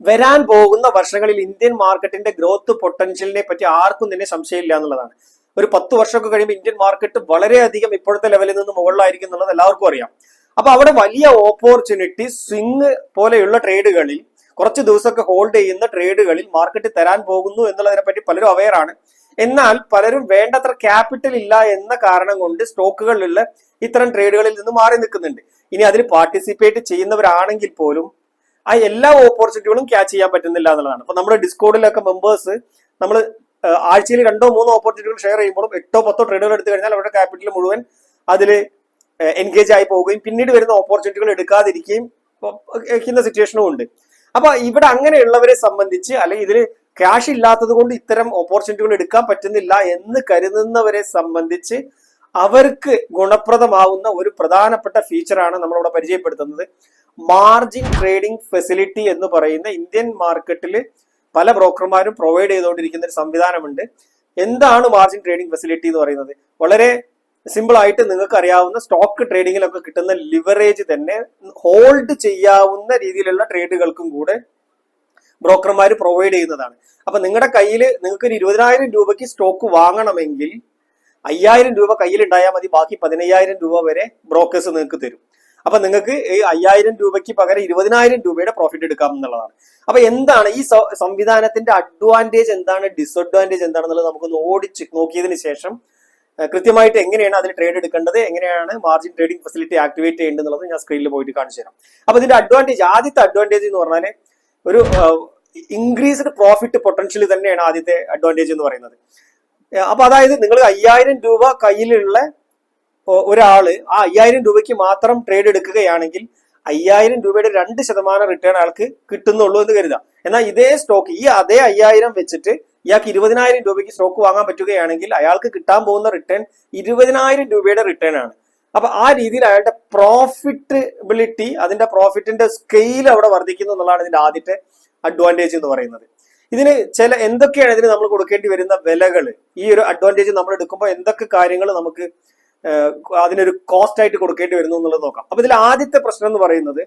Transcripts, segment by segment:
വരാൻ പോകുന്ന വർഷങ്ങളിൽ ഇന്ത്യൻ മാർക്കറ്റിന്റെ ഗ്രോത്ത് പൊട്ടൻഷ്യലിനെ പറ്റി ആർക്കും തന്നെ സംശയമില്ല എന്നുള്ളതാണ്. ഒരു പത്ത് വർഷമൊക്കെ കഴിയുമ്പോൾ ഇന്ത്യൻ മാർക്കറ്റ് വളരെയധികം ഇപ്പോഴത്തെ ലെവലിൽ നിന്ന് മുകളിലായിരിക്കും എന്നുള്ളത് എല്ലാവർക്കും അറിയാം. അപ്പൊ അവിടെ വലിയ ഓപ്പർച്യൂണിറ്റി സ്വിങ് പോലെയുള്ള ട്രേഡുകളിൽ കുറച്ച് ദിവസമൊക്കെ ഹോൾഡ് ചെയ്യുന്ന ട്രേഡുകളിൽ മാർക്കറ്റ് തരാൻ പോകുന്നു എന്നുള്ളതിനെ പറ്റി പലരും അവെയർ ആണ്. എന്നാൽ പലരും വേണ്ടത്ര ക്യാപിറ്റൽ ഇല്ല എന്ന കാരണം കൊണ്ട് സ്റ്റോക്കുകളിലുള്ള ഇത്തരം ട്രേഡുകളിൽ നിന്ന് മാറി നിൽക്കുന്നുണ്ട്. ഇനി അതിൽ പാർട്ടിസിപ്പേറ്റ് ചെയ്യുന്നവരാണെങ്കിൽ പോലും ആ എല്ലാ ഓപ്പർച്യൂണിറ്റികളും ക്യാച്ച് ചെയ്യാൻ പറ്റുന്നില്ല എന്നുള്ളതാണ്. അപ്പൊ നമ്മുടെ ഡിസ്കോഡിലൊക്കെ മെമ്പേഴ്സ് നമ്മൾ ആഴ്ചയിൽ രണ്ടോ മൂന്നോ ഓപ്പർച്യൂണിറ്റികൾ ഷെയർ ചെയ്യുമ്പോഴും എട്ടോ പത്തോ ട്രേഡുകൾ എടുത്തു കഴിഞ്ഞാൽ അവരുടെ ക്യാപിറ്റൽ മുഴുവൻ അതിൽ എൻഗേജ് ആയി പോവുകയും പിന്നീട് വരുന്ന ഓപ്പർച്യൂണിറ്റികൾ എടുക്കാതിരിക്കുകയും വയ്ക്കുന്ന സിറ്റുവേഷനും ഉണ്ട്. അപ്പൊ ഇവിടെ അങ്ങനെയുള്ളവരെ സംബന്ധിച്ച് അല്ലെങ്കിൽ ഇതിൽ ക്യാഷ് ഇല്ലാത്തത് കൊണ്ട് ഇത്തരം ഓപ്പർച്യൂണിറ്റികൾ എടുക്കാൻ പറ്റുന്നില്ല എന്ന് കരുതുന്നവരെ സംബന്ധിച്ച് അവർക്ക് ഗുണപ്രദമാവുന്ന ഒരു പ്രധാനപ്പെട്ട ഫീച്ചറാണ് നമ്മളിവിടെ പരിചയപ്പെടുത്തുന്നത്. മാർജിൻ ട്രേഡിംഗ് ഫെസിലിറ്റി എന്ന് പറയുന്ന ഇന്ത്യൻ മാർക്കറ്റിൽ പല ബ്രോക്കർമാരും പ്രൊവൈഡ് ചെയ്തുകൊണ്ടിരിക്കുന്ന ഒരു സംവിധാനമുണ്ട്. എന്താണ് മാർജിൻ ട്രേഡിംഗ് ഫെസിലിറ്റി എന്ന് പറയുന്നത്? വളരെ സിമ്പിൾ ആയിട്ട് നിങ്ങൾക്ക് അറിയാവുന്ന സ്റ്റോക്ക് ട്രേഡിങ്ങിലൊക്കെ കിട്ടുന്ന ലിവറേജ് തന്നെ ഹോൾഡ് ചെയ്യാവുന്ന രീതിയിലുള്ള ട്രേഡുകൾക്കും കൂടെ ബ്രോക്കർമാർ പ്രൊവൈഡ് ചെയ്യുന്നതാണ്. അപ്പൊ നിങ്ങളുടെ കയ്യിൽ നിങ്ങൾക്ക് ഒരു ഇരുപതിനായിരം രൂപയ്ക്ക് സ്റ്റോക്ക് വാങ്ങണമെങ്കിൽ അയ്യായിരം രൂപ കയ്യിൽ ഉണ്ടായാൽ മതി ബാക്കി പതിനയ്യായിരം രൂപ വരെ ബ്രോക്കേഴ്സ് നിങ്ങൾക്ക് തരും. അപ്പൊ നിങ്ങൾക്ക് ഈ അയ്യായിരം രൂപയ്ക്ക് പകരം ഇരുപതിനായിരം രൂപയുടെ പ്രോഫിറ്റ് എടുക്കാം എന്നുള്ളതാണ്. അപ്പൊ എന്താണ് ഈ സംവിധാനത്തിന്റെ അഡ്വാന്റേജ് എന്താണ് ഡിസഡ്വാന്റേജ് എന്താണെന്നുള്ളത് നമുക്കൊന്ന് ഓടിച്ച് നോക്കിയതിന് ശേഷം കൃത്യമായിട്ട് എങ്ങനെയാണ് അതിൽ ട്രേഡ് എടുക്കേണ്ടത് എങ്ങനെയാണ് മാർജിൻ ട്രേഡിംഗ് ഫെസിലിറ്റി ആക്ടിവേറ്റ് ചെയ്യേണ്ടത് ഞാൻ സ്ക്രീനിൽ പോയിട്ട് കാണിച്ചു തരാം. അപ്പൊ ഇതിന്റെ അഡ്വാന്റേജ് ആദ്യത്തെ അഡ്വാന്റേജ് എന്ന് പറഞ്ഞാൽ ഒരു ഇൻക്രീസ്ഡ് പ്രോഫിറ്റ് പൊട്ടൻഷ്യൽ തന്നെയാണ് ആദ്യത്തെ അഡ്വാന്റേജ് എന്ന് പറയുന്നത്. അപ്പൊ അതായത് നിങ്ങൾ അയ്യായിരം രൂപ കയ്യിലുള്ള ഒ- ഒരാൾ ആ അയ്യായിരം രൂപയ്ക്ക് മാത്രം ട്രേഡ് എടുക്കുകയാണെങ്കിൽ അയ്യായിരം രൂപയുടെ രണ്ട് ശതമാനം റിട്ടേൺ ആൾക്ക് കിട്ടുന്നുള്ളൂ എന്ന് കരുതാം. എന്നാൽ ഇതേ സ്റ്റോക്ക് ഈ അതേ അയ്യായിരം വെച്ചിട്ട് ഇയാൾക്ക് ഇരുപതിനായിരം രൂപയ്ക്ക് സ്റ്റോക്ക് വാങ്ങാൻ പറ്റുകയാണെങ്കിൽ അയാൾക്ക് കിട്ടാൻ പോകുന്ന റിട്ടേൺ ഇരുപതിനായിരം രൂപയുടെ റിട്ടേൺ ആണ്. അപ്പൊ ആ രീതിയിൽ അയാളുടെ പ്രോഫിറ്റബിലിറ്റി അതിന്റെ പ്രോഫിറ്റിന്റെ സ്കെയിൽ അവിടെ വർദ്ധിക്കുന്നു എന്നുള്ളതാണ് ഇതിന്റെ ആദ്യത്തെ അഡ്വാന്റേജ് എന്ന് പറയുന്നത്. ഇതിന് ചില എന്തൊക്കെയാണ് ഇതിന് നമ്മൾ കൊടുക്കേണ്ടി വരുന്ന വിലകൾ ഈ ഒരു അഡ്വാന്റേജ് നമ്മൾ എടുക്കുമ്പോൾ എന്തൊക്കെ കാര്യങ്ങൾ നമുക്ക് അതിനൊരു കോസ്റ്റ് ആയിട്ട് കൊടുക്കേണ്ടി വരുന്നു എന്നുള്ളത് നോക്കാം. അപ്പൊ ഇതിൽ ആദ്യത്തെ പ്രശ്നം എന്ന് പറയുന്നത്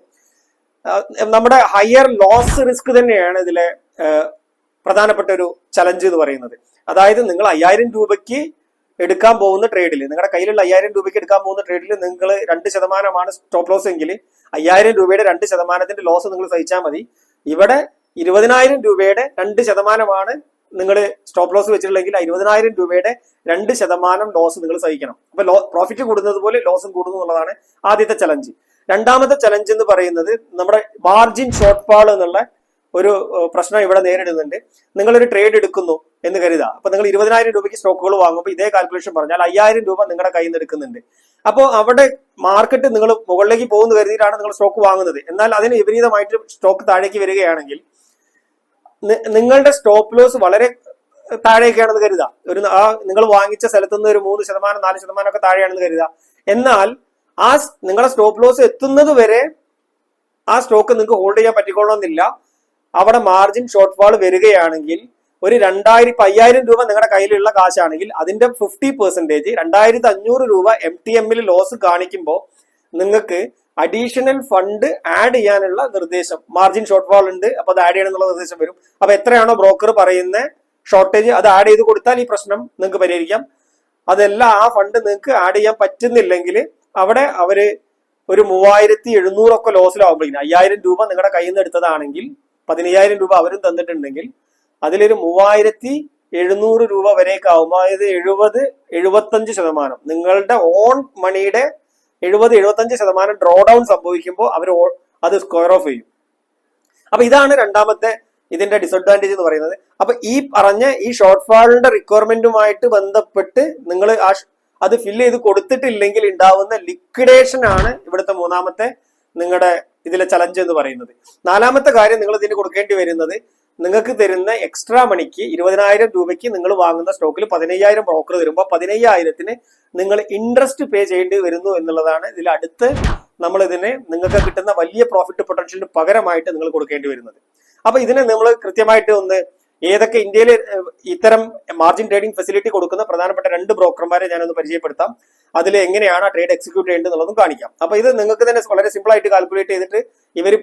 നമ്മുടെ ഹയർ ലോസ് റിസ്ക് തന്നെയാണ് ഇതിലെ പ്രധാനപ്പെട്ട ഒരു ചലഞ്ച് എന്ന് പറയുന്നത്. അതായത് നിങ്ങൾ അയ്യായിരം രൂപയ്ക്ക് എടുക്കാൻ പോകുന്ന ട്രേഡിൽ നിങ്ങളുടെ കയ്യിലുള്ള അയ്യായിരം രൂപയ്ക്ക് എടുക്കാൻ പോകുന്ന ട്രേഡിൽ നിങ്ങൾ രണ്ട് ശതമാനമാണ് സ്റ്റോപ്പ് ലോസ് എങ്കിൽ അയ്യായിരം രൂപയുടെ രണ്ട് ശതമാനത്തിന്റെ ലോസ് നിങ്ങൾ സഹിച്ചാൽ മതി. ഇവിടെ ഇരുപതിനായിരം രൂപയുടെ രണ്ട് ശതമാനമാണ് നിങ്ങൾ സ്റ്റോപ്പ് ലോസ് വെച്ചിട്ടില്ലെങ്കിൽ ഇരുപതിനായിരം രൂപയുടെ രണ്ട് ശതമാനം ലോസ് നിങ്ങൾ സഹിക്കണം. അപ്പൊ ലോ പ്രോഫിറ്റ് കൂടുന്നത് പോലെ ലോസും കൂടുന്നു എന്നുള്ളതാണ് ആദ്യത്തെ ചലഞ്ച് രണ്ടാമത്തെ ചലഞ്ച് എന്ന് പറയുന്നത് നമ്മുടെ മാർജിൻ ഷോർട്ട് ഫാൾ എന്നുള്ള ഒരു പ്രശ്നം ഇവിടെ നേരിടുന്നുണ്ട്. നിങ്ങളൊരു ട്രേഡ് എടുക്കുന്നു എന്ന് കരുതാം അപ്പൊ നിങ്ങൾ ഇരുപതിനായിരം രൂപയ്ക്ക് സ്റ്റോക്കുകൾ വാങ്ങുമ്പോൾ ഇതേ കാൽക്കുലേഷൻ പറഞ്ഞാൽ അയ്യായിരം രൂപ നിങ്ങളുടെ കയ്യിൽ നിന്ന് എടുക്കുന്നുണ്ട്. അപ്പോൾ അവിടെ മാർക്കറ്റ് നിങ്ങൾ മുകളിലേക്ക് പോകുന്ന കരുതിയിട്ടാണ് നിങ്ങൾ സ്റ്റോക്ക് വാങ്ങുന്നത്. എന്നാൽ അതിന് വിപരീതമായിട്ട് സ്റ്റോക്ക് താഴേക്ക് വരികയാണെങ്കിൽ നിങ്ങളുടെ സ്റ്റോപ്പ് ലോസ് വളരെ താഴേക്കാണെന്ന് കരുതാം. ഒരു ആ നിങ്ങൾ വാങ്ങിച്ച സ്ഥലത്തു നിന്ന് ഒരു മൂന്ന് ശതമാനം നാല് ശതമാനം ഒക്കെ താഴെയാണെന്ന് കരുതാം. എന്നാൽ ആ നിങ്ങളുടെ സ്റ്റോപ്പ് ലോസ് എത്തുന്നത് വരെ ആ സ്റ്റോക്ക് നിങ്ങൾക്ക് ഹോൾഡ് ചെയ്യാൻ പറ്റിക്കൊള്ളണമെന്നില്ല അവിടെ മാർജിൻ ഷോർട്ട് ഫാൾ വരികയാണെങ്കിൽ ഒരു രണ്ടായിരം ഇപ്പൊ അയ്യായിരം രൂപ നിങ്ങളുടെ കയ്യിലുള്ള കാശാണെങ്കിൽ അതിന്റെ ഫിഫ്റ്റി പെർസെന്റേജ് രണ്ടായിരത്തി അഞ്ഞൂറ് രൂപ എം ടി എമ്മിൽ ലോസ് കാണിക്കുമ്പോൾ നിങ്ങൾക്ക് അഡീഷണൽ ഫണ്ട് ആഡ് ചെയ്യാനുള്ള നിർദ്ദേശം. മാർജിൻ ഷോർട്ട് ഫാൾ ഉണ്ട് അപ്പൊ അത് ആഡ് ചെയ്യണം എന്നുള്ള നിർദ്ദേശം വരും. അപ്പൊ എത്രയാണോ ബ്രോക്കർ പറയുന്ന ഷോർട്ടേജ് അത് ആഡ് ചെയ്ത് കൊടുത്താൽ ഈ പ്രശ്നം നിങ്ങൾക്ക് പരിഹരിക്കാം. അതല്ല ആ ഫണ്ട് നിങ്ങൾക്ക് ആഡ് ചെയ്യാൻ പറ്റുന്നില്ലെങ്കിൽ അവിടെ അവർ ഒരു മൂവായിരത്തി എഴുന്നൂറൊക്കെ ലോസിലാവുമ്പോഴേക്കും അയ്യായിരം രൂപ നിങ്ങളുടെ കയ്യിൽ നിന്ന് എടുത്തതാണെങ്കിൽ പതിനയ്യായിരം രൂപ അവരും തന്നിട്ടുണ്ടെങ്കിൽ അതിലൊരു മൂവായിരത്തി എഴുന്നൂറ് രൂപ വരെയൊക്കെ ആവുമ്പോൾ അതായത് എഴുപത് എഴുപത്തഞ്ച് ശതമാനം നിങ്ങളുടെ ഓൺ മണിയുടെ എഴുപത് എഴുപത്തഞ്ച് ശതമാനം ഡ്രോ ഡൗൺ സംഭവിക്കുമ്പോൾ അവർ അത് സ്ക്വയർ ഓഫ് ചെയ്യും. അപ്പൊ ഇതാണ് രണ്ടാമത്തെ ഇതിന്റെ ഡിസഡ്വാന്റേജ് എന്ന് പറയുന്നത്. അപ്പൊ ഈ പറഞ്ഞ ഈ ഷോർട്ട് ഫാളിന്റെ റിക്വയർമെന്റുമായിട്ട് ബന്ധപ്പെട്ട് നിങ്ങൾ ആ അത് ഫില്ല് ചെയ്ത് കൊടുത്തിട്ടില്ലെങ്കിൽ ഉണ്ടാവുന്ന ലിക്വിഡേഷൻ ആണ് ഇവിടുത്തെ മൂന്നാമത്തെ നിങ്ങളുടെ ഇതിലെ ചലഞ്ച് എന്ന് പറയുന്നത്. നാലാമത്തെ കാര്യം നിങ്ങൾ ഇതിന് കൊടുക്കേണ്ടി വരുന്നത് നിങ്ങൾക്ക് തരുന്ന എക്സ്ട്രാ മണിക്ക് ഇരുപതിനായിരം രൂപയ്ക്ക് നിങ്ങൾ വാങ്ങുന്ന സ്റ്റോക്കിൽ പതിനയ്യായിരം ബ്രോക്കർ തരുമ്പോൾ പതിനയ്യായിരത്തിന് നിങ്ങൾ ഇൻട്രസ്റ്റ് പേ ചെയ്യേണ്ടി വരുന്നു എന്നുള്ളതാണ് ഇതിൽ അടുത്ത് നമ്മൾ ഇതിനെ നിങ്ങൾക്ക് കിട്ടുന്ന വലിയ പ്രോഫിറ്റ് പൊട്ടൻഷ്യലിന് പകരമായിട്ട് നിങ്ങൾ കൊടുക്കേണ്ടി വരുന്നത്. അപ്പൊ ഇതിനെ നമ്മൾ കൃത്യമായിട്ട് ഒന്ന് ഏതൊക്കെ ഇന്ത്യയിൽ ഇത്തരം മാർജിൻ ട്രേഡിംഗ് ഫെസിലിറ്റി കൊടുക്കുന്ന പ്രധാനപ്പെട്ട രണ്ട് ബ്രോക്കർമാരെ ഞാനൊന്ന് പരിചയപ്പെടുത്താം. അതിൽ എങ്ങനെയാണ് ആ ട്രേഡ് എക്സിക്യൂട്ട് ചെയ്യേണ്ടത് എന്നുള്ളതും കാണിക്കാം. അപ്പൊ ഇത് നിങ്ങൾക്ക് തന്നെ വളരെ സിമ്പിൾ ആയിട്ട് കാൽക്കുലേറ്റ് ചെയ്തിട്ട് ഇവർ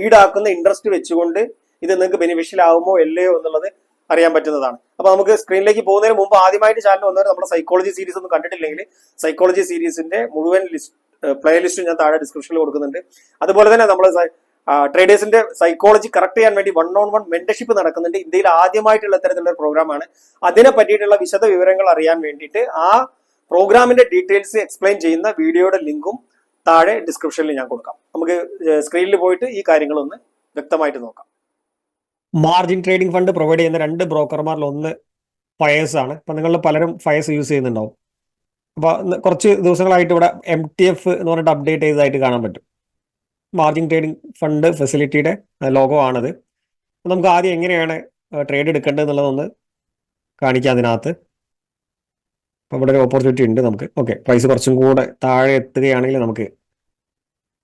ഈടാക്കുന്ന ഇൻട്രസ്റ്റ് വെച്ചുകൊണ്ട് ഇത് നിങ്ങൾക്ക് ബെനിഫിഷ്യൽ ആവുമോ അല്ലയോ എന്നുള്ളത് അറിയാൻ പറ്റുന്നതാണ്. അപ്പൊ നമുക്ക് സ്ക്രീനിലേക്ക് പോകുന്നതിന് മുമ്പ് ആദ്യമായിട്ട് ചാനൽ വന്നവർ നമ്മുടെ സൈക്കോളജി സീരീസ് ഒന്നും കണ്ടിട്ടില്ലെങ്കിൽ സൈക്കോളജി സീരീസിന്റെ മുഴുവൻ ലിസ്റ്റ് പ്ലേ ലിസ്റ്റ് ഞാൻ താഴെ ഡിസ്ക്രിപ്ഷനിൽ കൊടുക്കുന്നുണ്ട്. അതുപോലെ തന്നെ നമ്മൾ ട്രേഡേഴ്സിന്റെ സൈക്കോളജി കറക്റ്റ് ചെയ്യാൻ വേണ്ടി വൺ ഓൺ വൺ മെന്റർഷിപ്പ് നടക്കുന്നുണ്ട്. ഇന്ത്യയിൽ ആദ്യമായിട്ടുള്ള തരത്തിലുള്ള പ്രോഗ്രാമാണ് അതിനെ പറ്റിയിട്ടുള്ള വിശദ വിവരങ്ങൾ അറിയാൻ വേണ്ടിയിട്ട് ആ പ്രോഗ്രാമിന്റെ ഡീറ്റെയിൽസ് എക്സ്പ്ലെയിൻ ചെയ്യുന്ന വീഡിയോയുടെ ലിങ്കും താഴെ ഡിസ്ക്രിപ്ഷനിൽ ഞാൻ കൊടുക്കാം. നമുക്ക് സ്ക്രീനിൽ പോയിട്ട് ഈ കാര്യങ്ങളൊന്ന് വ്യക്തമായിട്ട് നോക്കാം. മാർജിൻ ട്രേഡിംഗ് ഫണ്ട് പ്രൊവൈഡ് ചെയ്യുന്ന രണ്ട് ബ്രോക്കർമാരിൽ ഒന്ന് ഫയേഴ്സ് ആണ്. അപ്പൊ നിങ്ങളിൽ പലരും ഫയേഴ്സ് യൂസ് ചെയ്യുന്നുണ്ടാവും. അപ്പൊ കുറച്ച് ദിവസങ്ങളായിട്ട് ഇവിടെ എം ടി എഫ് എന്ന് പറഞ്ഞിട്ട് അപ്ഡേറ്റ് ചെയ്തതായിട്ട് കാണാൻ പറ്റും. മാർജിൻ ട്രേഡിംഗ് ഫണ്ട് ഫെസിലിറ്റിയുടെ ലോഗോ ആണത്. നമുക്ക് ആദ്യം എങ്ങനെയാണ് ട്രേഡ് എടുക്കേണ്ടത് എന്നുള്ളതൊന്ന് കാണിക്കാം അതിനകത്ത്. അപ്പോൾ ഇവിടെ ഒരു ഓപ്പർച്യൂണിറ്റി ഉണ്ട് നമുക്ക്. ഓക്കെ പ്രൈസ് കുറച്ചും കൂടെ താഴെ എത്തുകയാണെങ്കിൽ നമുക്ക്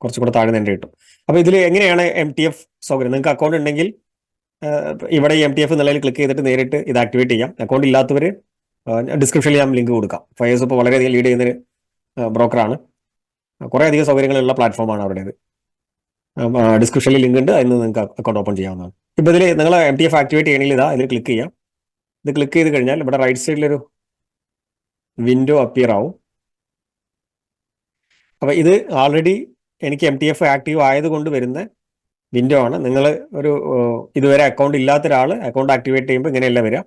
കുറച്ചും കൂടെ താഴെ തന്നെ കിട്ടും. അപ്പോൾ ഇതിൽ എങ്ങനെയാണ് എം ടി എഫ് സൗകര്യം? നിങ്ങൾക്ക് അക്കൗണ്ട് ഉണ്ടെങ്കിൽ ഇവിടെ എം ടി എഫ് നിലയിൽ ക്ലിക്ക് ചെയ്തിട്ട് നേരിട്ട് ഇത് ആക്ടിവേറ്റ് ചെയ്യാം. അക്കൗണ്ട് ഇല്ലാത്തവർ ഡിസ്ക്രിപ്ഷനിൽ ഞാൻ ലിങ്ക് കൊടുക്കാം. ഫയേഴ്സ് ഇപ്പോൾ വളരെയധികം ലീഡ് ചെയ്യുന്നൊരു ബ്രോക്കറാണ് കുറേ അധികം സൗകര്യങ്ങളുള്ള പ്ലാറ്റ്ഫോമാണ് അവരുടേത് ഡിസ്ക്രിപ്ഷനിൽ ലിങ്ക് ഉണ്ട്. അതിന് നിങ്ങൾക്ക് അക്കൗണ്ട് ഓപ്പൺ ചെയ്യാവുന്നതാണ്. ഇപ്പോൾ ഇതിൽ നിങ്ങൾ എം ടി എഫ് ആക്ടിവേറ്റ് ചെയ്യണമെങ്കിൽ ഇതാ ഇതിൽ ക്ലിക്ക് ചെയ്യാം. ഇത് ക്ലിക്ക് ചെയ്ത് കഴിഞ്ഞാൽ ഇവിടെ റൈറ്റ് സൈഡിലൊരു വിൻഡോ അപ്പിയർ ആവും. അപ്പോൾ ഇത് ആൾറെഡി എനിക്ക് എം ടി എഫ് ആക്റ്റീവ് ആയതുകൊണ്ട് വരുന്ന വിൻഡോ ആണ്. നിങ്ങൾ ഒരു ഇതുവരെ അക്കൗണ്ട് ഇല്ലാത്ത ഒരാൾ അക്കൗണ്ട് ആക്ടിവേറ്റ് ചെയ്യുമ്പോൾ ഇങ്ങനെയല്ല വരിക.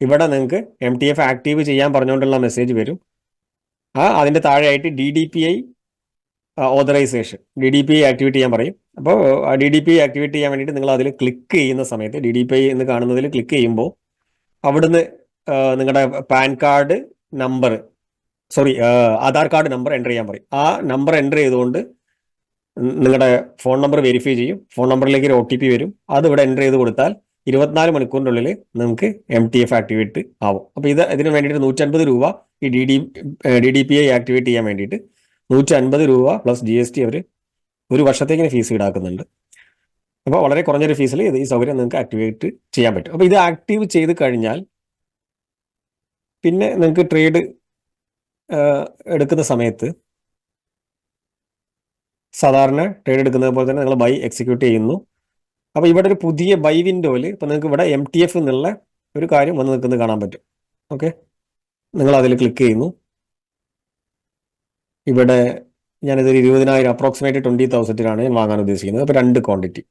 ഇവിടെ നിങ്ങൾക്ക് എം ടി എഫ് ആക്റ്റീവ് ചെയ്യാൻ പറഞ്ഞുകൊണ്ടുള്ള മെസ്സേജ് വരും. ആ അതിന്റെ താഴെയായിട്ട് D D P I authorisation D D P I activate ചെയ്യാൻ പറയും. അപ്പോൾ D D P I activate ചെയ്യാൻ വേണ്ടിയിട്ട് നിങ്ങൾ അതിൽ ക്ലിക്ക് ചെയ്യുന്ന സമയത്ത് ഡി ഡി പി ഐ എന്ന് കാണുന്നതിൽ ക്ലിക്ക് ചെയ്യുമ്പോൾ അവിടുന്ന് നിങ്ങളുടെ PAN card number sorry Aadhaar card number enter ചെയ്യാൻ പറയും. ആ നമ്പർ എന്റർ ചെയ്തുകൊണ്ട് നിങ്ങളുടെ ഫോൺ നമ്പർ വെരിഫൈ ചെയ്യും. ഫോൺ നമ്പറിലേക്ക് ഒരു ഒ ടി പി വരും. അത് ഇവിടെ എന്റർ ചെയ്ത് കൊടുത്താൽ ഇരുപത്തിനാല് മണിക്കൂറിനുള്ളിൽ നിങ്ങൾക്ക് എം ടി എഫ് ആക്ടിവേറ്റ് ആവും. അപ്പോൾ ഇത് ഇതിന് വേണ്ടിയിട്ട് നൂറ്റൻപത് രൂപ ഈ D D D D P I activate ചെയ്യാൻ വേണ്ടിയിട്ട് നൂറ്റി അൻപത് രൂപ പ്ലസ് ജി എസ് ടി അവർ ഒരു വർഷത്തേക്കിന് ഫീസ് ഈടാക്കുന്നുണ്ട്. അപ്പോൾ വളരെ കുറഞ്ഞൊരു ഫീസിൽ ഇത് ഈ സൗകര്യം നിങ്ങൾക്ക് ആക്ടിവേറ്റ് ചെയ്യാൻ പറ്റും. അപ്പോൾ ഇത് ആക്റ്റീവ് ചെയ്ത് കഴിഞ്ഞാൽ പിന്നെ നിങ്ങൾക്ക് ട്രേഡ് എടുക്കുന്ന സമയത്ത് സാധാരണ ട്രേഡ് എടുക്കുന്നത് പോലെ തന്നെ നിങ്ങൾ ബൈ എക്സിക്യൂട്ട് ചെയ്യുന്നു. അപ്പോൾ ഇവിടെ ഒരു പുതിയ ബൈ വിൻഡോയിൽ ഇപ്പോൾ നിങ്ങൾക്ക് ഇവിടെ എം ടി എഫ് എന്നുള്ള ഒരു കാര്യം വന്ന് നിൽക്കുന്നത് കാണാൻ പറ്റും. ഓക്കെ നിങ്ങൾ അതിൽ ക്ലിക്ക് ചെയ്യുന്നു. ഇവിടെ ഞാനിതൊരു ഇരുപതിനായിരം അപ്രോക്സിമേറ്റ് ട്വന്റി തൗസൻഡിനാണ് ഞാൻ വാങ്ങാൻ ഉദ്ദേശിക്കുന്നത്. അപ്പോൾ രണ്ട് ക്വാണ്ടിറ്റി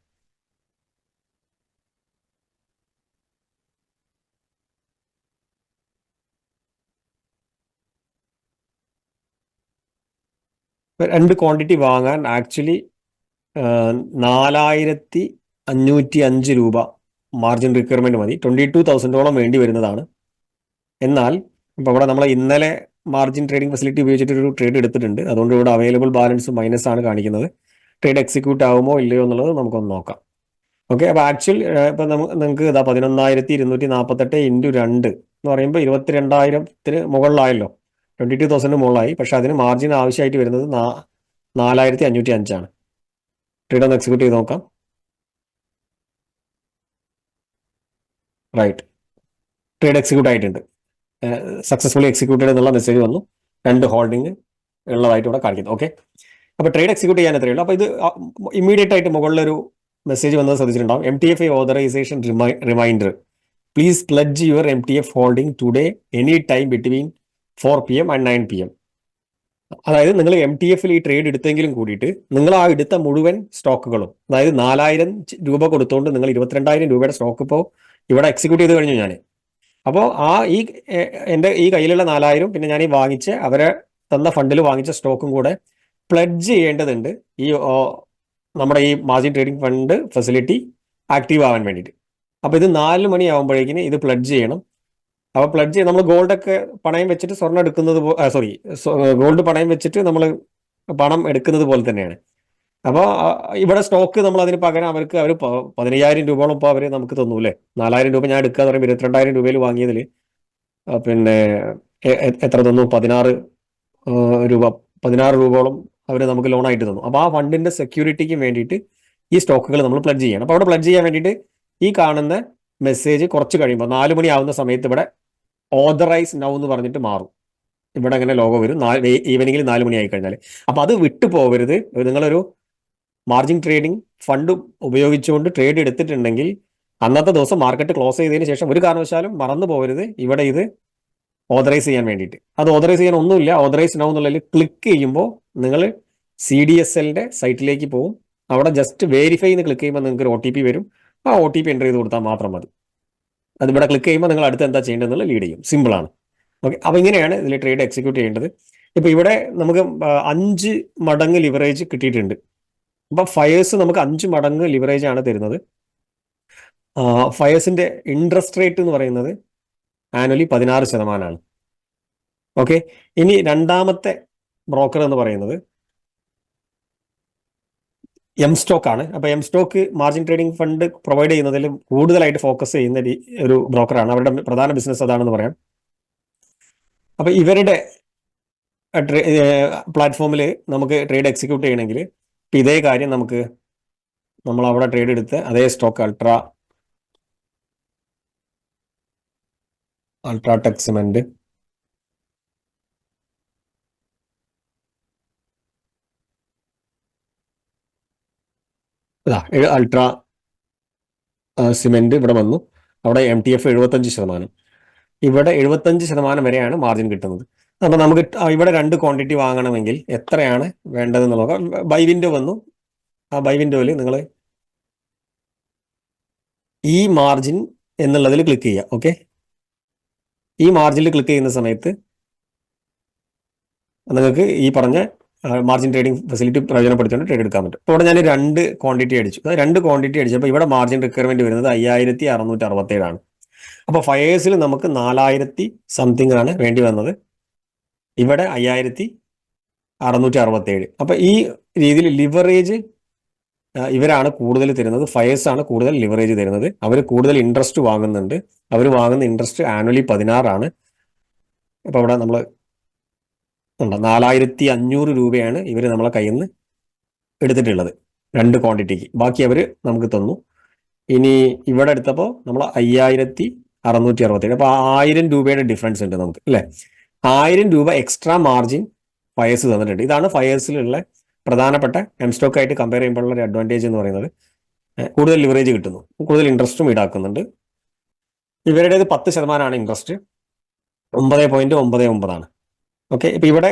രണ്ട് ക്വാണ്ടിറ്റി വാങ്ങാൻ ആക്ച്വലി നാലായിരത്തി അഞ്ഞൂറ്റി അഞ്ച് രൂപ മാർജിൻ റിക്വയർമെന്റ് മതി. ട്വന്റി ടു തൗസൻഡോളം വേണ്ടി വരുന്നതാണ്. എന്നാൽ ഇപ്പോൾ ഇവിടെ നമ്മൾ ഇന്നലെ മാർജിൻ ട്രേഡിംഗ് ഫെസിലിറ്റി ഉപയോഗിച്ചിട്ട് ഒരു ട്രേഡ് എടുത്തിട്ടുണ്ട്. അതുകൊണ്ട് ഇവിടെ അവൈലബിൾ ബാലൻസ് മൈനസ് ആണ് കാണിക്കുന്നത്. ട്രേഡ് എക്സിക്യൂട്ട് ആകുമോ ഇല്ലയോ എന്നുള്ളത് നമുക്കൊന്ന് നോക്കാം. ഓക്കെ അപ്പോൾ ആക്ച്വൽ ഇപ്പം നമുക്ക് നിങ്ങൾക്ക് ഇതാ പതിനൊന്നായിരത്തി ഇരുന്നൂറ്റി നാൽപ്പത്തെട്ട് ഇന്റു രണ്ട് എന്ന് പറയുമ്പോൾ ഇരുപത്തിരണ്ടായിരത്തിന് മുകളിലായല്ലോ. ട്വന്റി ടു തൗസൻഡ് മുകളിലായി. പക്ഷേ അതിന് മാർജിൻ ആവശ്യമായിട്ട് വരുന്നത് നാ- നാലായിരത്തി അഞ്ഞൂറ്റി അഞ്ചാണ്. ട്രേഡ് ഒന്ന് എക്സിക്യൂട്ട് ചെയ്ത് നോക്കാം. റൈറ്റ് ട്രേഡ് എക്സിക്യൂട്ട് ആയിട്ടുണ്ട്. സക്സസ്ഫുള്ളി എക്സിക്യൂട്ടഡ് എന്നുള്ള മെസ്സേജ് വന്നു. രണ്ട് ഹോൾഡിംഗ് ഉള്ളതായിട്ട് ഇവിടെ കാണിക്കുന്നു. ഓക്കെ അപ്പോൾ ട്രേഡ് എക്സിക്യൂട്ട് ചെയ്യാൻ എത്രയുള്ളൂ അപ്പോൾ ഇത് ഇമ്മീഡിയറ്റ് ആയിട്ട് മുകളിലൊരു മെസ്സേജ് വന്നത് ശ്രദ്ധിച്ചിട്ടുണ്ടാവും. M T F authorisation reminder please pledge your M T F holding today any time between four P M and nine P M അതായത് നിങ്ങൾ എം ടി എഫിൽ ഈ ട്രേഡ് എടുത്തെങ്കിലും കൂടിയിട്ട് നിങ്ങൾ ആ എടുത്ത മുഴുവൻ സ്റ്റോക്കുകളും അതായത് നാലായിരം രൂപ കൊടുത്തുകൊണ്ട് നിങ്ങൾ ഇരുപത്തിരണ്ടായിരം രൂപയുടെ സ്റ്റോക്ക് ഇപ്പോൾ ഇവിടെ എക്സിക്യൂട്ട് ചെയ്ത് കഴിഞ്ഞു ഞാൻ അപ്പോൾ ആ ഈ എന്റെ ഈ കയ്യിലുള്ള നാലായിരം പിന്നെ ഞാൻ ഈ വാങ്ങിച്ച് അവരെ തന്ന ഫണ്ടിൽ വാങ്ങിച്ച സ്റ്റോക്കും കൂടെ പ്ലഡ്ജ് ചെയ്യേണ്ടതുണ്ട് ഈ നമ്മുടെ ഈ margin trading fund facility active ആവാൻ വേണ്ടിയിട്ട്. അപ്പോൾ ഇത് നാല് മണിയാകുമ്പോഴേക്കിന് ഇത് പ്ലഡ്ജ് ചെയ്യണം. അപ്പോൾ പ്ലഡ്ജ് നമ്മൾ ഗോൾഡ് ഒക്കെ പണയം വെച്ചിട്ട് സ്വർണം എടുക്കുന്നത് സോറി ഗോൾഡ് പണയം വെച്ചിട്ട് നമ്മൾ പണം എടുക്കുന്നത് പോലെ തന്നെയാണ്. അപ്പോൾ ഇവിടെ സ്റ്റോക്ക് നമ്മൾ അതിന് പകരം അവർക്ക് അവർ പതിനയ്യായിരം രൂപയോളം ഇപ്പോൾ അവർ നമുക്ക് തന്നു അല്ലേ? നാലായിരം രൂപ ഞാൻ എടുക്കുക എന്ന് പറയുമ്പോൾ ഇരുപത്തിരണ്ടായിരം രൂപയിൽ വാങ്ങിയതിൽ പിന്നെ എത്ര തന്നു? പതിനാറ് രൂപ പതിനാറ് രൂപയോളം അവർ നമുക്ക് ലോൺ ആയിട്ട് തന്നു. അപ്പോൾ ആ ഫണ്ടിന്റെ സെക്യൂരിറ്റിക്ക് വേണ്ടിയിട്ട് ഈ സ്റ്റോക്കുകൾ നമ്മൾ പ്ലഡ് ചെയ്യണം. അപ്പോൾ അവിടെ പ്ലഡ് ചെയ്യാൻ വേണ്ടിയിട്ട് ഈ കാണുന്ന മെസ്സേജ് കുറച്ച് കഴിയുമ്പോൾ നാല് മണി ആവുന്ന സമയത്ത് ഇവിടെ ഓതറൈസ് നൗ എന്ന് പറഞ്ഞിട്ട് മാറും. ഇവിടെ അങ്ങനെ ലോഗോ വരും. നാല് ഈവനിങ്ങിൽ നാല് മണി ആയി കഴിഞ്ഞാൽ അപ്പോൾ അത് വിട്ടു പോകരുത് നിങ്ങളൊരു മാർജിൻ ട്രേഡിംഗ് ഫണ്ട് ഉപയോഗിച്ചുകൊണ്ട് ട്രേഡ് എടുത്തിട്ടുണ്ടെങ്കിൽ അന്നത്തെ ദിവസം മാർക്കറ്റ് ക്ലോസ് ചെയ്തതിന് ശേഷം ഒരു കാരണവശാലും മറന്നു പോകരുത് ഇവിടെ ഇത് ഓതറൈസ് ചെയ്യാൻ വേണ്ടിയിട്ട്. അത് ഓതറൈസ് ചെയ്യാൻ ഒന്നുമില്ല. ഓതറൈസ് നൗ എന്നുള്ളതിൽ ക്ലിക്ക് ചെയ്യുമ്പോൾ നിങ്ങൾ സി ഡി എസ് എല്ലിന്റെ സൈറ്റിലേക്ക് പോകും അവിടെ ജസ്റ്റ് വെരിഫൈ എന്ന് ക്ലിക്ക് ചെയ്യുമ്പോൾ നിങ്ങൾക്ക് ഒരു ഒ ടി പി വരും. ആ ഒ ടി പി എന്റർ ചെയ്ത് കൊടുത്താൽ മാത്രം മതി. അത് ഇവിടെ ക്ലിക്ക് ചെയ്യുമ്പോൾ നിങ്ങൾ അടുത്ത് എന്താ ചെയ്യേണ്ടതെന്നുള്ള ലീഡ് ചെയ്യും. സിമ്പിൾ ആണ്. ഓക്കെ അപ്പോൾ ഇങ്ങനെയാണ് ഇതിൽ ട്രേഡ് എക്സിക്യൂട്ട് ചെയ്യേണ്ടത്. ഇപ്പോൾ ഇവിടെ നമുക്ക് അഞ്ച് മടങ്ങ് ലിവറേജ് കിട്ടിയിട്ടുണ്ട്. അപ്പോൾ ഫയേഴ്സ് നമുക്ക് അഞ്ച് മടങ്ങ് ലിവറേജ് ആണ് തരുന്നത്. ഫയേഴ്സിന്റെ ഇൻട്രസ്റ്റ് റേറ്റ് എന്ന് പറയുന്നത് ആനുവലി പതിനാറ് ശതമാനമാണ് ഓക്കെ ഇനി രണ്ടാമത്തെ ബ്രോക്കർ എന്ന് പറയുന്നത് എം സ്റ്റോക്ക് ആണ്. അപ്പൊ M stock margin trading fund provide ചെയ്യുന്നതിൽ കൂടുതലായിട്ട് ഫോക്കസ് ചെയ്യുന്ന ഒരു ബ്രോക്കറാണ് അവരുടെ പ്രധാന ബിസിനസ് അതാണെന്ന് പറയാം. അപ്പൊ ഇവരുടെ പ്ലാറ്റ്ഫോമിൽ നമുക്ക് ട്രേഡ് എക്സിക്യൂട്ട് ചെയ്യണമെങ്കിൽ ഇപ്പൊ ഇതേ കാര്യം നമുക്ക് നമ്മൾ അവിടെ ട്രേഡ് എടുത്ത് അതേ സ്റ്റോക്ക് അൾട്രാ അൾട്രാ ടെക് ഇതാ ഏ- അൾട്രാ സിമെന്റ് ഇവിടെ വന്നു. അവിടെ എം ടി എഫ് എഴുപത്തഞ്ച് ശതമാനം. ഇവിടെ എഴുപത്തഞ്ച് ശതമാനം വരെയാണ് മാർജിൻ കിട്ടുന്നത്. അപ്പോൾ നമുക്ക് ഇവിടെ രണ്ട് ക്വാണ്ടിറ്റി വാങ്ങണമെങ്കിൽ എത്രയാണ് വേണ്ടതെന്ന് നോക്കാം. ബൈ വിൻഡോ വന്നു. ആ ബൈ വിൻഡോയിൽ നിങ്ങൾ ഈ മാർജിൻ എന്നുള്ളതിൽ ക്ലിക്ക് ചെയ്യുക ഓക്കെ ഈ മാർജിനിൽ ക്ലിക്ക് ചെയ്യുന്ന സമയത്ത് നിങ്ങൾക്ക് ഈ പറഞ്ഞ മാർജിൻ ട്രേഡിംഗ് ഫെസിലിറ്റി പ്രയോജനപ്പെടുത്തിക്കൊണ്ട് ട്രേഡ് എടുക്കാൻ പറ്റും. അപ്പോൾ ഇവിടെ ഞാൻ രണ്ട് ക്വാണ്ടിറ്റി അടിച്ചു. രണ്ട് ക്വാണ്ടിറ്റി അടിച്ചപ്പോൾ ഇവിടെ മാർജിൻ റിക്വയർമെന്റ് വരുന്നത് അയ്യായിരത്തി അറുന്നൂറ്റി അറുപത്തേഴാണ് അപ്പോൾ ഫയേഴ്സിൽ നമുക്ക് നാലായിരത്തി സംതിങ് ആണ് വേണ്ടി വന്നത്. ഇവിടെ അയ്യായിരത്തി അറുന്നൂറ്റി അറുപത്തേഴ് അപ്പോൾ ഈ രീതിയിൽ ലിവറേജ് ഇവരാണ് കൂടുതൽ തരുന്നത്. ഫയേഴ്സ് ആണ് കൂടുതൽ ലിവറേജ് തരുന്നത്. അവർ കൂടുതൽ ഇൻട്രസ്റ്റ് വാങ്ങുന്നുണ്ട്. അവർ വാങ്ങുന്ന ഇൻട്രസ്റ്റ് ആനുവലി പതിനാറാണ്. അപ്പോൾ ഇവിടെ നമ്മൾ ഉണ്ട്. നാലായിരത്തി അഞ്ഞൂറ് രൂപയാണ് ഇവർ നമ്മളെ കയ്യിൽ നിന്ന് എടുത്തിട്ടുള്ളത്. രണ്ട് ക്വാണ്ടിറ്റിക്ക് ബാക്കി അവർ നമുക്ക് തന്നു. ഇനി ഇവിടെ എടുത്തപ്പോൾ നമ്മൾ അയ്യായിരത്തി അറുന്നൂറ്റി അറുപത്തേഴ് അപ്പോൾ ആയിരം രൂപയുടെ ഡിഫറൻസ് ഉണ്ട് നമുക്ക് അല്ലേ? ആയിരം രൂപ എക്സ്ട്രാ മാർജിൻ ഫയേഴ്സ് തന്നിട്ടുണ്ട്. ഇതാണ് ഫയേഴ്സിലുള്ള പ്രധാനപ്പെട്ട എം സ്റ്റോക്ക് ആയിട്ട് കമ്പയർ ചെയ്യുമ്പോഴുള്ള ഒരു അഡ്വാന്റേജ് എന്ന് പറയുന്നത്. കൂടുതൽ ലിവറേജ് കിട്ടുന്നു. കൂടുതൽ ഇൻട്രസ്റ്റും ഈടാക്കുന്നുണ്ട്. ഇവരുടേത് പത്ത് ശതമാനമാണ് ഇൻട്രസ്റ്റ് ഒമ്പത് പോയിന്റ് ഒമ്പത് ഒമ്പതാണ്. ഓക്കെ ഇപ്പൊ ഇവിടെ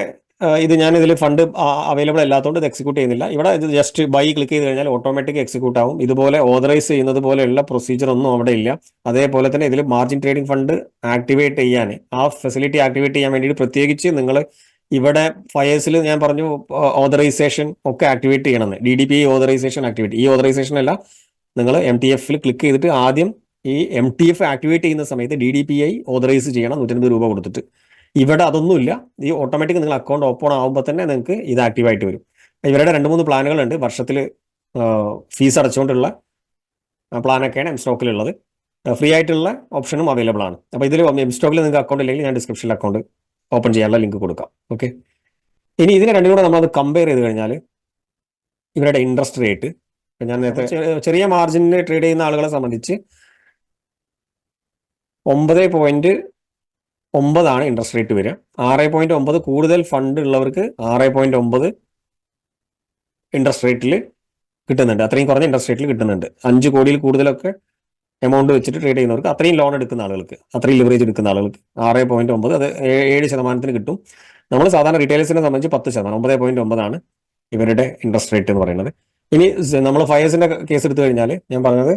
ഇത് ഞാൻ ഇതിൽ ഫണ്ട് അവൈലബിൾ അല്ലാത്തതുകൊണ്ട് ഇത് എക്സിക്യൂട്ട് ചെയ്യുന്നില്ല. ഇവിടെ ഇത് ജസ്റ്റ് ബൈ ക്ലിക്ക് ചെയ്ത് കഴിഞ്ഞാൽ ഓട്ടോമാറ്റിക് എക്സിക്യൂട്ട് ആവും. ഇതുപോലെ ഓതറൈസ് ചെയ്യുന്നത് പോലെയുള്ള പ്രൊസീജിയർ ഒന്നും അവിടെ ഇല്ല. അതേപോലെ തന്നെ ഇതിൽ മാർജിൻ ട്രേഡിംഗ് ഫണ്ട് ആക്ടിവേറ്റ് ചെയ്യാൻ ആ ഫെസിലിറ്റി ആക്ടിവേറ്റ് ചെയ്യാൻ വേണ്ടിയിട്ട് പ്രത്യേകിച്ച് നിങ്ങൾ ഇവിടെ ഫയേഴ്സിൽ ഞാൻ പറഞ്ഞു ഓതറൈസേഷൻ ഒക്കെ ആക്ടിവേറ്റ് ചെയ്യണമെന്ന് D D P authorisation activate ഈ ഓതറൈസേഷൻ അല്ല നിങ്ങൾ എം ടി എഫിൽ ക്ലിക്ക് ചെയ്തിട്ട് ആദ്യം ഈ എം ടി എഫ് ആക്ടിവേറ്റ് ചെയ്യുന്ന സമയത്ത് D D P I authorise ചെയ്യണം നൂറ്റൻപത് രൂപ കൊടുത്തിട്ട്. ഇവിടെ അതൊന്നുമില്ല. ഈ ഓട്ടോമാറ്റിക് നിങ്ങൾ അക്കൗണ്ട് ഓപ്പൺ ആകുമ്പോൾ തന്നെ നിങ്ങൾക്ക് ഇത് ആക്റ്റീവ് ആയിട്ട് വരും. ഇവരുടെ രണ്ട് മൂന്ന് പ്ലാനുകളുണ്ട്. വർഷത്തിൽ ഫീസ് അടച്ചുകൊണ്ടുള്ള പ്ലാനൊക്കെയാണ് എം സ്റ്റോക്കിലുള്ളത് ഫ്രീ ആയിട്ടുള്ള ഓപ്ഷനും അവൈലബിൾ ആണ്. അപ്പോൾ ഇതിൽ എം സ്റ്റോക്കിൽ നിങ്ങൾക്ക് അക്കൗണ്ട് ഇല്ലെങ്കിൽ ഞാൻ ഡിസ്ക്രിപ്ഷനിൽ അക്കൗണ്ട് ഓപ്പൺ ചെയ്യാനുള്ള ലിങ്ക് കൊടുക്കാം. ഓക്കെ ഇനി ഇതിനെ രണ്ടും കൂടെ നമ്മളത് കമ്പയർ ചെയ്ത് കഴിഞ്ഞാൽ ഇവരുടെ ഇൻട്രസ്റ്റ് റേറ്റ് ഞാൻ നേരത്തെ ചെറിയ മാർജിനിൽ ട്രേഡ് ചെയ്യുന്ന ആളുകളെ സംബന്ധിച്ച് ഒമ്പത് പോയിന്റ് ഒമ്പതാണ് ഇൻട്രസ്റ്റ് റേറ്റ് വരിക. ആറ് പോയിന്റ് ഒമ്പത് കൂടുതൽ ഫണ്ട് ഉള്ളവർക്ക് ആറ് പോയിന്റ് ഒമ്പത് ഇൻട്രസ്റ്റ് റേറ്റിൽ കിട്ടുന്നുണ്ട്. അത്രയും കുറഞ്ഞ ഇൻട്രസ്റ്റ് റേറ്റിൽ കിട്ടുന്നുണ്ട്. അഞ്ച് കോടിയിൽ കൂടുതലൊക്കെ എമൗണ്ട് വെച്ചിട്ട് ട്രേഡ് ചെയ്യുന്നവർക്ക് അത്രയും ലോൺ എടുക്കുന്ന ആളുകൾക്ക് അത്രയും ലിവറേജ് എടുക്കുന്ന ആളുകൾക്ക് ആറ് പോയിന്റ് ഒമ്പത് അത് ഏഴ് ശതമാനത്തിന് കിട്ടും. നമ്മൾ സാധാരണ റീറ്റെയിലേഴ്സിനെ സംബന്ധിച്ച് പത്ത് ശതമാനം ഒമ്പത് പോയിന്റ് ഒമ്പതാണ് ഇവരുടെ ഇൻട്രസ്റ്റ് റേറ്റ് എന്ന് പറയുന്നത്. ഇനി നമ്മൾ ഫയേഴ്സിന്റെ കേസ് എടുത്തു കഴിഞ്ഞാൽ ഞാൻ പറഞ്ഞത്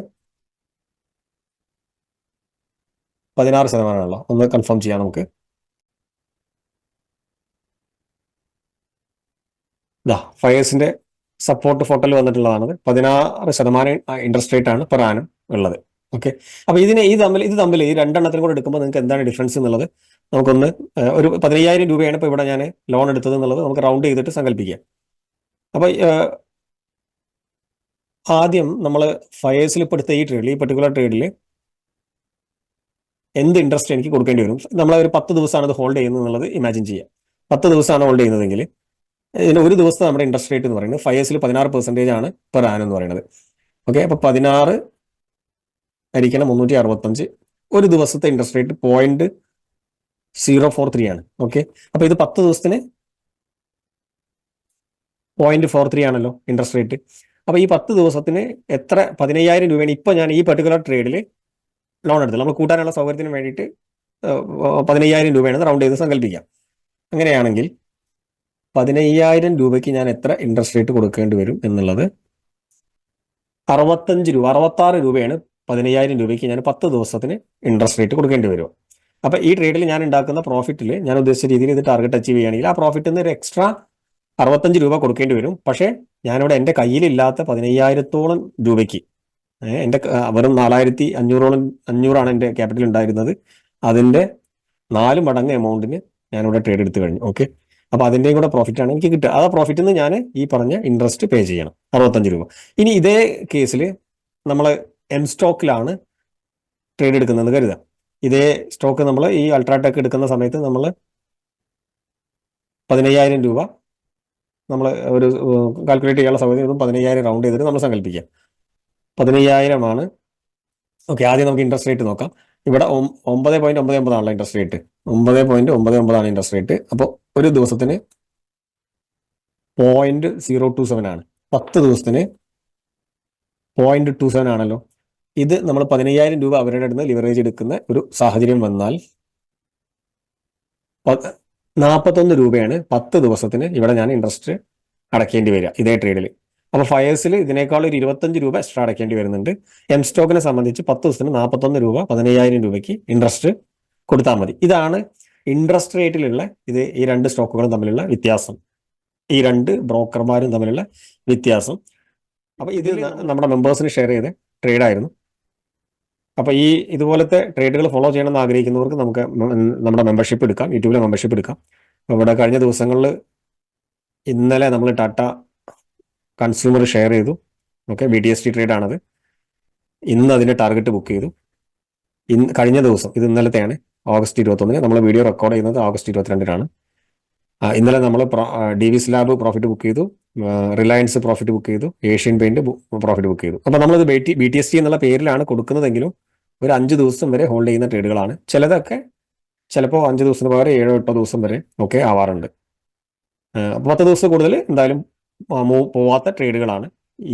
പതിനാറ് ശതമാനമാണല്ലോ. ഒന്ന് കൺഫേം ചെയ്യാം നമുക്ക്. ഇതാ ഫയേഴ്സിന്റെ സപ്പോർട്ട് ഫോട്ടോയിൽ വന്നിട്ടുള്ളതാണത്. പതിനാറ് ശതമാനം ഇൻട്രസ്റ്റ് റേറ്റ് ആണ് പെർ ആനം ഉള്ളത്. ഓക്കെ അപ്പൊ ഇതിനെ ഈ തമ്മിൽ ഇത് തമ്മിൽ ഈ രണ്ടെണ്ണത്തിനും കൂടെ എടുക്കുമ്പോൾ നിങ്ങൾക്ക് എന്താണ് ഡിഫറൻസ് എന്നുള്ളത് നമുക്കൊന്ന് ഒരു പതിനയ്യായിരം രൂപയാണ് ഇപ്പോൾ ഇവിടെ ഞാൻ ലോൺ എടുത്തത് എന്നുള്ളത് നമുക്ക് റൗണ്ട് ചെയ്തിട്ട് സങ്കല്പിക്കാം. അപ്പൊ ആദ്യം നമ്മൾ ഫയേഴ്സിൽ ഇപ്പോൾ എടുത്ത ഈ ട്രേഡിൽ ഈ പെർട്ടിക്കുലർ ട്രേഡിൽ എന്ത് ഇൻട്രസ്റ്റ് എനിക്ക് കൊടുക്കേണ്ടി വരും? നമ്മൾ ഒരു പത്ത് ദിവസമാണ് അത് ഹോൾഡ് ചെയ്യുന്നത് എന്നുള്ളത് ഇമാജിൻ ചെയ്യാം. പത്ത് ദിവസമാണ് ഹോൾഡ് ചെയ്യുന്നതെങ്കിൽ ഇതിന് ഒരു ദിവസം നമ്മുടെ ഇൻട്രസ്റ്റ് റേറ്റ് എന്ന് പറയുന്നത് ഫൈവ് ഇയേഴ്സിൽ പതിനാറ് പെർസെന്റേജ് ആണ് പെർ ആനം എന്ന് പറയുന്നത്. ഓക്കെ അപ്പോൾ പതിനാറ് ഹരിക്കണം മുന്നൂറ്റി അറുപത്തഞ്ച്. ഒരു ദിവസത്തെ interest rate point zero four three ആണ്. ഓക്കെ അപ്പോൾ ഇത് പത്ത് ദിവസത്തിന് പോയിന്റ് ഫോർ ത്രീ ആണല്ലോ ഇൻട്രസ്റ്റ് റേറ്റ് അപ്പോൾ ഈ പത്ത് ദിവസത്തിന് എത്ര? പതിനയ്യായിരം രൂപയാണ് ഇപ്പോൾ ഞാൻ ഈ പെർട്ടിക്കുലർ ട്രേഡിൽ ലോൺ എടുത്തത്. നമ്മൾ കൂട്ടാനുള്ള സൗകര്യത്തിന് വേണ്ടിയിട്ട് പതിനയ്യായിരം രൂപയാണ് റൗണ്ട് ചെയ്ത് സങ്കല്പിക്കാം അങ്ങനെയാണെങ്കിൽ പതിനയ്യായിരം രൂപയ്ക്ക് ഞാൻ എത്ര ഇൻട്രസ്റ്റ് റേറ്റ് കൊടുക്കേണ്ടി വരും എന്നുള്ളത് അറുപത്തഞ്ച് രൂപ അറുപത്താറ് രൂപയാണ് പതിനയ്യായിരം രൂപയ്ക്ക് ഞാൻ പത്ത് ദിവസത്തിന് ഇൻട്രസ്റ്റ് റേറ്റ് കൊടുക്കേണ്ടി വരും. അപ്പൊ ഈ ട്രേഡിൽ ഞാൻ ഉണ്ടാക്കുന്ന പ്രോഫിറ്റിൽ ഞാൻ ഉദ്ദേശിച്ച രീതിയിൽ ഇത് ടാർഗറ്റ് അച്ചീവ് ചെയ്യുകയാണെങ്കിൽ ആ പ്രോഫിറ്റിൽ നിന്ന് ഒരു എക്സ്ട്രാ അറുപത്തഞ്ച് രൂപ കൊടുക്കേണ്ടി വരും. പക്ഷേ ഞാനിവിടെ എന്റെ കയ്യിലില്ലാത്ത പതിനയ്യായിരത്തോളം രൂപയ്ക്ക് എന്റെ വെറും നാലായിരത്തി അഞ്ഞൂറോളം അഞ്ഞൂറാണ് എന്റെ ക്യാപിറ്റൽ ഉണ്ടായിരുന്നത്. അതിന്റെ നാല് മടങ്ങ് എമൗണ്ടിന് ഞാനിവിടെ ട്രേഡ് എടുത്തു കഴിഞ്ഞു. ഓക്കെ അപ്പോൾ അതിന്റെയും കൂടെ പ്രോഫിറ്റ് ആണ് എനിക്ക് കിട്ടുക. ആ പ്രോഫിറ്റിൽ നിന്ന് ഞാൻ ഈ പറഞ്ഞ ഇൻട്രസ്റ്റ് പേ ചെയ്യണം. അറുപത്തഞ്ച് രൂപ. ഇനി ഇതേ കേസിൽ നമ്മൾ എം സ്റ്റോക്കിലാണ് ട്രേഡ് എടുക്കുന്നത് കരുതാം ഇതേ സ്റ്റോക്ക് നമ്മൾ ഈ അൾട്രാടെക് എടുക്കുന്ന സമയത്ത് നമ്മൾ പതിനയ്യായിരം രൂപ നമ്മൾ ഒരു കാൽക്കുലേറ്റ് ചെയ്യാനുള്ള സൗകര്യം ഇതും പതിനയ്യായിരം റൗണ്ട് ചെയ്തിട്ട് നമ്മൾ സങ്കല്പിക്കാം പതിനയ്യായിരമാണ്. ഓക്കെ ആദ്യം നമുക്ക് ഇൻട്രസ്റ്റ് റേറ്റ് നോക്കാം. ഇവിടെ ഒമ്പത് പോയിന്റ് ഒമ്പത് ഒമ്പതാണല്ലോ ഇൻട്രസ്റ്റ് റേറ്റ് ഒമ്പത് പോയിന്റ് ഒമ്പത് ഒമ്പതാണ് ഇൻട്രസ്റ്റ് റേറ്റ് അപ്പോൾ ഒരു ദിവസത്തിന് പോയിന്റ് സീറോ ടു സെവൻ ആണ്. പത്ത് ദിവസത്തിന് പോയിന്റ് ടു സെവൻ ആണല്ലോ. ഇത് നമ്മൾ പതിനയ്യായിരം രൂപ അവരുടെ അടുത്ത് ലിവറേജ് എടുക്കുന്ന ഒരു സാഹചര്യം വന്നാൽ നാൽപ്പത്തൊന്ന് രൂപയാണ് പത്ത് ദിവസത്തിന് ഇവിടെ ഞാൻ ഇൻട്രസ്റ്റ് അടയ്ക്കേണ്ടി വരിക ഇതേ ട്രേഡിൽ അപ്പോൾ ഫയേഴ്സിൽ ഇതിനേക്കാൾ ഒരു ഇരുപത്തഞ്ച് രൂപ എക്സ്ട്രാ അടയ്ക്കേണ്ടി വരുന്നുണ്ട്. എം സ്റ്റോക്കിനെ സംബന്ധിച്ച് പത്ത് ദിവസത്തിന് നാൽപ്പത്തൊന്ന് രൂപ പതിനയ്യായിരം രൂപയ്ക്ക് ഇൻട്രസ്റ്റ് കൊടുത്താൽ മതി. ഇതാണ് ഇൻട്രസ്റ്റ് റേറ്റിലുള്ള ഇത് ഈ രണ്ട് സ്റ്റോക്കുകളും തമ്മിലുള്ള വ്യത്യാസം. ഈ രണ്ട് ബ്രോക്കർമാരും തമ്മിലുള്ള വ്യത്യാസം. അപ്പോൾ ഇത് നമ്മുടെ മെമ്പേഴ്സിന് ഷെയർ ചെയ്ത ട്രേഡായിരുന്നു അപ്പോൾ ഈ ഇതുപോലത്തെ ട്രേഡുകൾ ഫോളോ ചെയ്യണമെന്ന് ആഗ്രഹിക്കുന്നവർക്ക് നമുക്ക് നമ്മുടെ മെമ്പർഷിപ്പ് എടുക്കാം. യൂട്യൂബിലെ മെമ്പർഷിപ്പ് എടുക്കാം. ഇവിടെ കഴിഞ്ഞ ദിവസങ്ങളിൽ ഇന്നലെ നമ്മൾ ടാറ്റ കൺസ്യൂമർ ഷെയർ ചെയ്തു. Okay B T S T trade ആണത്. ഇന്ന് അതിന്റെ ടാർഗറ്റ് ബുക്ക് ചെയ്തു. ഇന്ന് കഴിഞ്ഞ ദിവസം ഇത് ഇന്നലത്തെയാണ് ഓഗസ്റ്റ് ഇരുപത്തൊന്നിന്. നമ്മൾ വീഡിയോ റെക്കോർഡ് ചെയ്യുന്നത് ഓഗസ്റ്റ് ഇരുപത്തിരണ്ടിനാണ്. ഇന്നലെ നമ്മൾ D V slab profit book ചെയ്തു. റിലയൻസ് പ്രോഫിറ്റ് ബുക്ക് ചെയ്തു. ഏഷ്യൻ പെയിന്റ് പ്രോഫിറ്റ് ബുക്ക് ചെയ്തു. അപ്പോൾ നമ്മളത് B T B T S T എന്നുള്ള പേരിലാണ് കൊടുക്കുന്നതെങ്കിലും ഒരു അഞ്ച് ദിവസം വരെ ഹോൾഡ് ചെയ്യുന്ന ട്രേഡുകളാണ്. ചിലതൊക്കെ ചിലപ്പോൾ അഞ്ച് ദിവസത്തിന് പകരം ഏഴോ എട്ടോ ദിവസം വരെ ഒക്കെ ആവാറുണ്ട്. പത്ത് ദിവസം കൂടുതൽ എന്തായാലും പോവാത്ത ട്രേഡുകളാണ്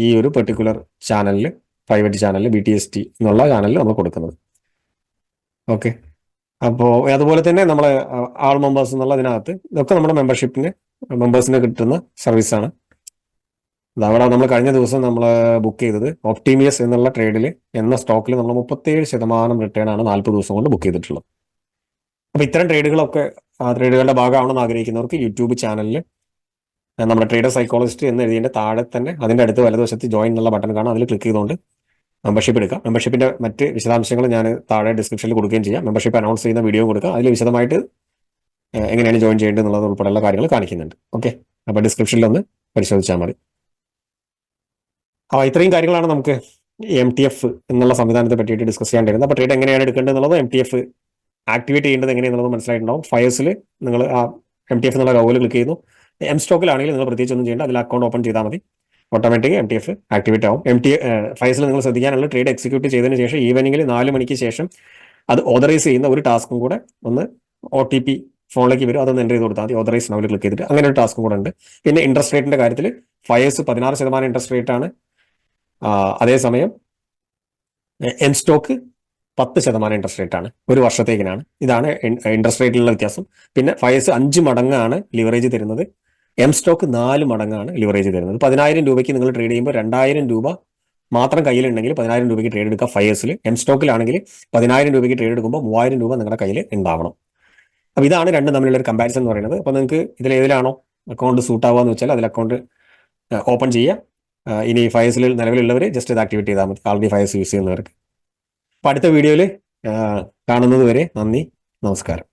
ഈ ഒരു പെർട്ടിക്കുലർ ചാനലിൽ പ്രൈവറ്റ് ചാനലിൽ ബി ടി എസ് ടി എന്നുള്ള ചാനലിൽ നമ്മൾ കൊടുക്കുന്നത്. ഓക്കെ അപ്പോൾ അതുപോലെ തന്നെ നമ്മൾ ആൾ മെമ്പേഴ്സ് എന്നുള്ള അതിനകത്ത് ഇതൊക്കെ നമ്മുടെ മെമ്പർഷിപ്പിന് മെമ്പേഴ്സിന് കിട്ടുന്ന സർവീസാണ് അവിടെ നമ്മൾ കഴിഞ്ഞ ദിവസം നമ്മൾ ബുക്ക് ചെയ്തത് ഒപ്റ്റീമിയസ് എന്നുള്ള ട്രേഡിൽ എന്ന സ്റ്റോക്കിൽ നമ്മൾ മുപ്പത്തേഴ് ശതമാനം റിട്ടേൺ ആണ് നാൽപ്പത് ദിവസം കൊണ്ട് ബുക്ക് ചെയ്തിട്ടുള്ളത്. അപ്പോൾ ഇത്തരം ട്രേഡുകളൊക്കെ ആ ട്രേഡുകളുടെ ഭാഗമാണെന്ന് ആഗ്രഹിക്കുന്നവർക്ക് യൂട്യൂബ് ചാനലിൽ നമ്മുടെ ട്രേഡർ സൈക്കോളജിസ്റ്റ് എന്ന് എഴുതിയതിന്റെ താഴെ തന്നെ അതിന്റെ അടുത്ത് വലതുവശത്ത് ജോയിൻ എന്നുള്ള ബട്ടൺ കാണാം. അതിൽ ക്ലിക്ക് ചെയ്തുകൊണ്ട് മെമ്പർഷിപ്പ് എടുക്കാം. മെമ്പർഷിപ്പിന്റെ മറ്റ് വിശദാംശങ്ങൾ ഞാൻ താഴെ ഡിസ്ക്രിപ്ഷനിൽ കൊടുക്കുകയും ചെയ്യാം. മെമ്പർഷിപ്പ് അനൗൺസ് ചെയ്യുന്ന വീഡിയോ കൊടുക്കുക അതിൽ വിശദമായിട്ട് എങ്ങനെയാണ് ജോയിൻ ചെയ്യേണ്ടത് എന്നുള്ളത് ഉൾപ്പെടെയുള്ള കാര്യങ്ങൾ കാണിക്കുന്നുണ്ട്. ഓക്കെ അപ്പോൾ ഡിസ്ക്രിപ്ഷനിൽ ഒന്ന് പരിശോധിച്ചാൽ മതി. അപ്പോൾ ഇത്രയും കാര്യങ്ങളാണ് നമുക്ക് എം ടി എഫ് എന്നുള്ള സംവിധാനത്തെ പറ്റിയിട്ട് ഡിസ്കസ് ചെയ്യാൻ വരുന്നത് അപ്പോൾ ട്രേഡ് എങ്ങനെയാണ് എടുക്കേണ്ടത് എന്നുള്ളത് എം ടി എഫ് ആക്ടിവേറ്റ് ചെയ്യേണ്ടത് എങ്ങനെയാണെന്നുള്ളത് മനസ്സിലായിട്ടുണ്ടാവും. ഫയർസിൽ നിങ്ങൾ ആ എം ടി എഫ് എന്നുള്ള ലോഗോയിൽ ക്ലിക്ക് ചെയ്യുന്നു. എം സ്റ്റോക്കിലാണെങ്കിൽ നിങ്ങൾ പ്രത്യേകിച്ച് ഒന്നും ചെയ്യേണ്ട. അതിൽ അക്കൗണ്ട് ഓപ്പൺ ചെയ്താൽ മതി. Automatic M T F activate ആവും. എം ടി ഫൈസിൽ നിങ്ങൾ ശ്രദ്ധിക്കാനുള്ള ട്രേഡ് എക്സിക്യൂട്ട് ചെയ്തതിന് ശേഷം ഈവനിങ്ങിൽ നാല് മണിക്ക് ശേഷം അത് ഓതറൈസ് ചെയ്യുന്ന ഒരു ടാസ്കും കൂടെ ഒന്ന് ഒ ടി പി ഫോണിലേക്ക് വരും. അതൊന്ന് എന്റർ ചെയ്ത് കൊടുത്താൽ മതി. ഓതറൈസ് നൗവിൽ ക്ലിക്ക് ചെയ്തിട്ട്. അങ്ങനെ ഒരു ടാസ്കും കൂടെ ഉണ്ട്. പിന്നെ ഇൻട്രസ്റ്റ് റേറ്റിന്റെ കാര്യത്തിൽ ഫയേഴ്സ് പതിനാറ് ശതമാനം ഇൻട്രസ്റ്റ് റേറ്റ് ആണ്. അതേസമയം എം സ്റ്റോക്ക് പത്ത് ശതമാനം ഇൻട്രസ്റ്റ് റേറ്റ് ആണ്. ഒരു വർഷത്തേക്കിനാണ്. ഇതാണ് ഇൻട്രസ്റ്റ് റേറ്റിലുള്ള വ്യത്യാസം. പിന്നെ ഫയേഴ്സ് അഞ്ച് മടങ്ങാണ് ലിവറേജ് തരുന്നത്. എം സ്റ്റോക്ക് നാല് മടങ്ങാണ് ലിവറേജ് തരുന്നത്. പതിനായിരം രൂപയ്ക്ക് നിങ്ങൾ ട്രേഡ് ചെയ്യുമ്പോൾ രണ്ടായിരം രൂപ മാത്രം കയ്യിലുണ്ടെങ്കിൽ പതിനായിരം രൂപയ്ക്ക് ട്രേഡ് എടുക്കുക ഫയേഴ്സിൽ എം സ്റ്റോക്കിലാണെങ്കിൽ പതിനായിരം രൂപയ്ക്ക് ട്രേഡ് എടുക്കുമ്പോൾ മൂവായിരം രൂപ നിങ്ങളുടെ കയ്യിൽ ഉണ്ടാവണം. അപ്പോൾ ഇതാണ് രണ്ടും തമ്മിലുള്ള ഒരു കമ്പാരിസൺ എന്ന് പറയുന്നത്. അപ്പോൾ നിങ്ങൾക്ക് ഇതിൽ ഏതിലാണോ അക്കൗണ്ട് സൂട്ട് എന്ന് വെച്ചാൽ അതിൽ അക്കൗണ്ട് ഓപ്പൺ ചെയ്യുക. ഇനി ഫയേഴ്സിൽ നിലവിലുള്ളവർ ജസ്റ്റ് ഇത് ആക്ടിവേറ്റ് ചെയ്താൽ മതി. ആൾറെഡി ഫയേഴ്സ് യൂസ് ചെയ്യുന്നവർക്ക്. അപ്പോൾ അടുത്ത വീഡിയോയിൽ കാണുന്നത് വരെ നന്ദി. നമസ്കാരം.